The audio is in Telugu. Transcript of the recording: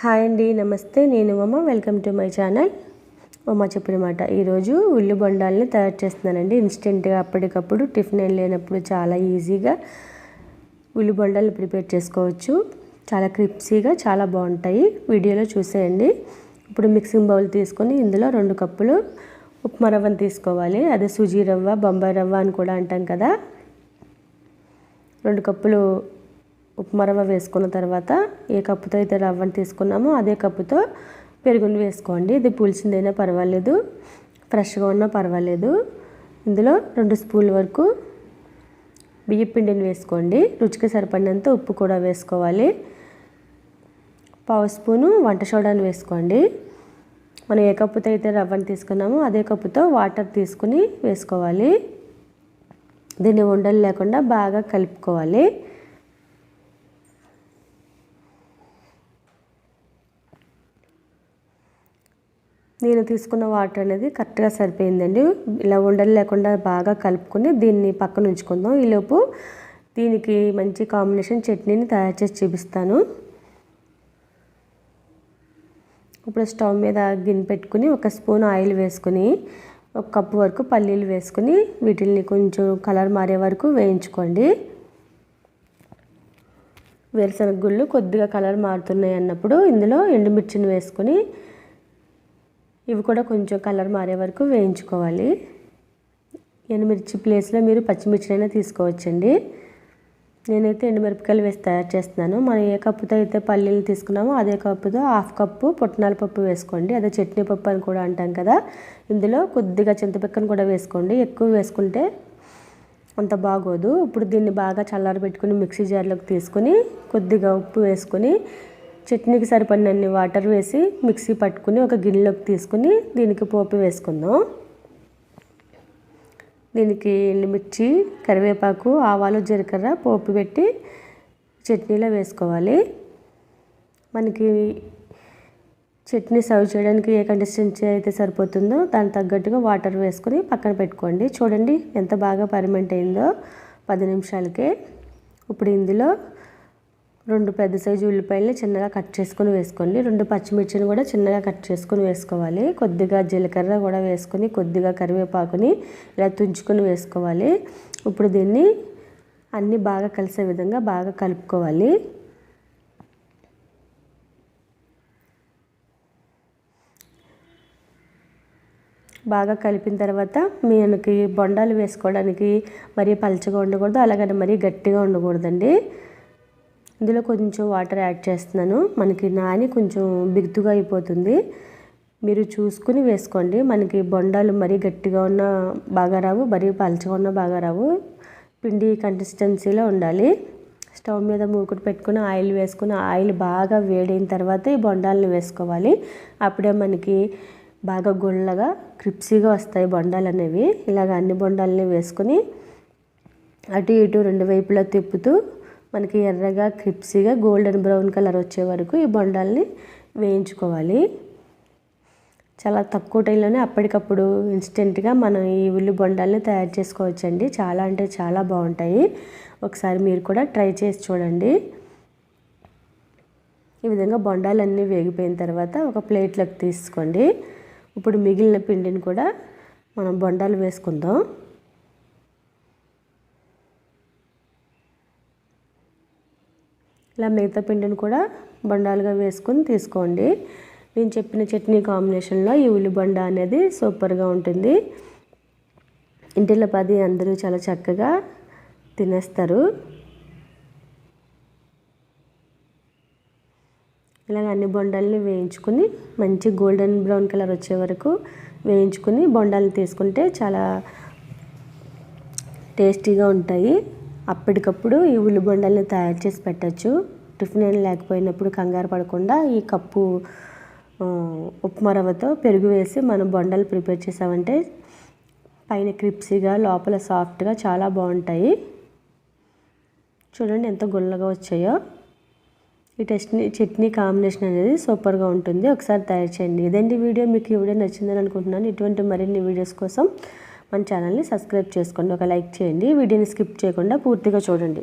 హాయ్ అండి నమస్తే. నేను Uma. Welcome to my channel Uma చెప్పిన మాట. ఈరోజు ఉల్లి బొండాలని తయారు చేస్తున్నానండి. ఇన్స్టెంట్గా అప్పటికప్పుడు టిఫిన్ లేనప్పుడు చాలా ఈజీగా ఉల్లి బొండాలు ప్రిపేర్ చేసుకోవచ్చు. చాలా క్రిప్సీగా చాలా బాగుంటాయి. వీడియోలో చూసేయండి. ఇప్పుడు మిక్సింగ్ బౌల్ తీసుకొని ఇందులో రెండు కప్పులు ఉప్మా రవ్వను తీసుకోవాలి. అదే సుజీ రవ్వ బొంబాయి రవ్వ అని కూడా అంటాం కదా. రెండు కప్పులు ఉప్మా రవ్వ వేసుకున్న తర్వాత ఏ కప్పుతో అయితే రవ్వను తీసుకున్నామో అదే కప్పుతో పెరుగుని వేసుకోండి. ఇది పులిసిందైనా పర్వాలేదు ఫ్రెష్గా ఉన్నా పర్వాలేదు. ఇందులో రెండు స్పూన్ల వరకు బియ్య పిండిని వేసుకోండి. రుచికి సరిపడినంత ఉప్పు కూడా వేసుకోవాలి. పావు స్పూను వంట సోడాను వేసుకోండి. మనం ఏ కప్పుతో అయితే రవ్వను తీసుకున్నామో అదే కప్పుతో వాటర్ తీసుకుని వేసుకోవాలి. దీన్ని ఉండలు లేకుండా బాగా కలుపుకోవాలి. నేను తీసుకున్న వాటర్ అనేది కరెక్ట్గా సరిపోయిందండి. ఇలా ఉండలు లేకుండా బాగా కలుపుకొని దీన్ని పక్కన ఉంచుకుందాం. ఈలోపు దీనికి మంచి కాంబినేషన్ చట్నీని తయారు చేసి చూపిస్తాను. ఇప్పుడు స్టవ్ మీద గిన్నె పెట్టుకుని ఒక స్పూన్ ఆయిల్ వేసుకుని ఒక కప్పు వరకు పల్లీలు వేసుకుని వీటిని కొంచెం కలర్ మారే వరకు వేయించుకోండి. వేరుశనగ గుళ్ళు కొద్దిగా కలర్ మారుతున్నాయి అన్నప్పుడు ఇందులో ఎండుమిర్చిని వేసుకొని ఇవి కూడా కొంచెం కలర్ మారే వరకు వేయించుకోవాలి. ఎండుమిర్చి ప్లేస్లో మీరు పచ్చిమిర్చినైనా తీసుకోవచ్చండి. నేనైతే ఎండుమిరపకాయలు వేసి తయారు చేస్తున్నాను. మనం ఏ కప్పుతో అయితే పల్లీలు తీసుకున్నామో అదే కప్పుతో హాఫ్ కప్పు పుట్నాల పప్పు వేసుకోండి. అదే చట్నీ పప్పు అని కూడా అంటాం కదా. ఇందులో కొద్దిగా చింతపిక్కను కూడా వేసుకోండి. ఎక్కువ వేసుకుంటే అంత బాగోదు. ఇప్పుడు దీన్ని బాగా చల్లారబెట్టుకుని మిక్సీ జార్లోకి తీసుకొని కొద్దిగా ఉప్పు వేసుకొని చట్నీకి సరిపడినన్ని వాటర్ వేసి మిక్సీ పట్టుకుని ఒక గిన్నెలోకి తీసుకుని దీనికి పోపు వేసుకుందాం. దీనికి ఎండుమిర్చి కరివేపాకు ఆవాలు జీలకర్ర పోపు పెట్టి చట్నీలో వేసుకోవాలి. మనకి చట్నీ సర్వ్ చేయడానికి ఏ కన్సిస్టెన్సీ అయితే సరిపోతుందో దానికి తగ్గట్టుగా వాటర్ వేసుకొని పక్కన పెట్టుకోండి. చూడండి ఎంత బాగా పర్మెంట్ అయిందో. పది నిమిషాలకే. ఇప్పుడు ఇందులో రెండు పెద్ద సైజు ఉల్లిపాయలని చిన్నగా కట్ చేసుకొని వేసుకోండి. రెండు పచ్చిమిర్చిని కూడా చిన్నగా కట్ చేసుకొని వేసుకోవాలి. కొద్దిగా జీలకర్ర కూడా వేసుకొని కొద్దిగా కరివేపాకుని ఇలా తుంచుకొని వేసుకోవాలి. ఇప్పుడు దీన్ని అన్నీ బాగా కలిసే విధంగా బాగా కలుపుకోవాలి. బాగా కలిపిన తర్వాత మనకి బొండాలు వేసుకోవడానికి మరీ పలచగా ఉండకూడదు అలాగని మరీ గట్టిగా ఉండకూడదండి. ఇందులో కొంచెం వాటర్ యాడ్ చేస్తున్నాను. మనకి నాని కొంచెం బిగుతుగా అయిపోతుంది. మీరు చూసుకుని వేసుకోండి. మనకి బొండాలు మరీ గట్టిగా ఉన్న బాగా రావు మరీ పలచగా ఉన్న బాగా రావు. పిండి కన్సిస్టెన్సీలో ఉండాలి. స్టవ్ మీద మూకుడు పెట్టుకుని ఆయిల్ వేసుకుని ఆయిల్ బాగా వేడైన తర్వాత ఈ బొండాలను వేసుకోవాలి. అప్పుడే మనకి బాగా గుళ్ళగా క్రిప్సీగా వస్తాయి బొండాలు అనేవి. ఇలాగ అన్ని బొండాలని వేసుకొని అటు ఇటు రెండు వైపులా తిప్పుతూ మనకి ఎర్రగా క్రిప్సీగా గోల్డెన్ బ్రౌన్ కలర్ వచ్చే వరకు ఈ బొండాల్ని వేయించుకోవాలి. చాలా తక్కువ టైంలోనే అప్పటికప్పుడు ఇన్స్టెంట్గా మనం ఈ ఉల్లి బొండాల్ని తయారు చేసుకోవచ్చండి. చాలా అంటే చాలా బాగుంటాయి. ఒకసారి మీరు కూడా ట్రై చేసి చూడండి. ఈ విధంగా బొండాలన్నీ వేగిపోయిన తర్వాత ఒక ప్లేట్లోకి తీసుకోండి. ఇప్పుడు మిగిలిన పిండిని కూడా మనం బొండాలు వేసుకుందాం. ఇలా మిగతా పిండిని కూడా బండాలుగా వేసుకొని తీసుకోండి. నేను చెప్పిన చట్నీ కాంబినేషన్లో ఈ ఉల్లిబండ అనేది సూపర్గా ఉంటుంది. ఇంటిలో పది అందరూ చాలా చక్కగా తినేస్తారు. ఇలాగ అన్ని బొండాలని వేయించుకుని మంచి గోల్డెన్ బ్రౌన్ కలర్ వచ్చే వరకు వేయించుకుని బొండాలు తీసుకుంటే చాలా టేస్టీగా ఉంటాయి. అప్పటికప్పుడు ఈ ఉల్లి తయారు చేసి పెట్టచ్చు. టిఫిన్ ఏం లేకపోయినప్పుడు కంగారు పడకుండా ఈ కప్పు ఉప్మా రవ్వతో పెరుగు వేసి మనం బొండలు ప్రిపేర్ చేసామంటే పైన క్రిప్సీగా లోపల సాఫ్ట్గా చాలా బాగుంటాయి. చూడండి ఎంత గుల్లగా వచ్చాయో. ఈ టెస్ట్ని చట్నీ కాంబినేషన్ అనేది సూపర్గా ఉంటుంది. ఒకసారి తయారు చేయండి. ఇదండి వీడియో. మీకు ఈ వీడియో నచ్చిందని అనుకుంటున్నాను. ఇటువంటి మరిన్ని వీడియోస్ కోసం మన ఛానల్ని సబ్స్క్రైబ్ చేసుకోండి. ఒక లైక్ చేయండి. వీడియోని స్కిప్ చేయకుండా పూర్తిగా చూడండి.